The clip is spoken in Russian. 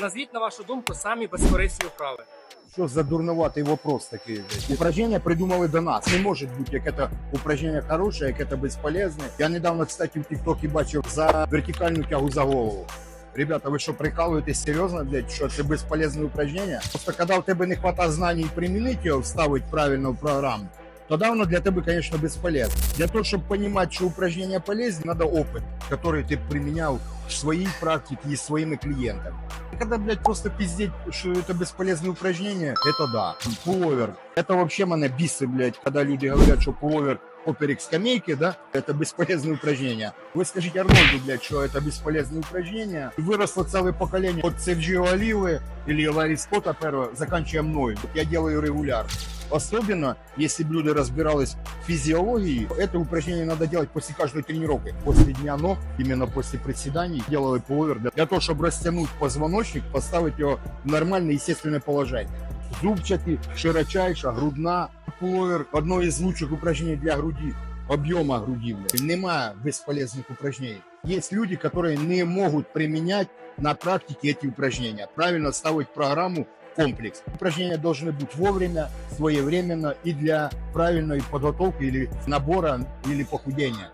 Назвіть, на вашу думку, самі безкорисні вправи. Что за дурноватый вопрос такие? блядь? Упражнения придумали до нас. Не может быть, як это упражнение хорошее, як это бесполезное. Я недавно, кстати, в ТикТоке бачив за вертикальну тягу за голову. Ребята, ви що прикалуєтесь серйозно, блядь, що це безполезне упражнення? Просто коли в тебе не хватає знань і примінити його, вставити правильно в програму, тогда воно для тебе, конечно, бесполезно. Для того, чтобы понимать, что упражнения полезны, надо опыт, который ты применял в своей практике и своими клиентами. Когда, блядь, просто пиздеть, что это бесполезное упражнение, это да. Пуловер. Это вообще мене бісить, блядь, когда люди говорят, что пуловер поперек скамейки, да, это бесполезное упражнение. Вы скажите Арнольду, блядь, что это бесполезное упражнение. И выросло целое поколение от Серджио Оливы или Ларри Скотта первого, заканчивая мной. Я делаю регулярно. Особенно, если бы люди разбирались в физиологии, это упражнение надо делать после каждой тренировки. После дня ног, именно после приседаний, делали пуловер для, для того, чтобы растянуть позвоночник, поставить его в нормальное естественное положение. Зубчатый, широчайша, грудна. Пуловер – одно из лучших упражнений для груди, объема груди. Нема бесполезных упражнений. Есть люди, которые не могут применять на практике эти упражнения. Правильно ставить программу комплекс. Упражнения должны быть вовремя, своевременно и для правильной подготовки или набора или похудения.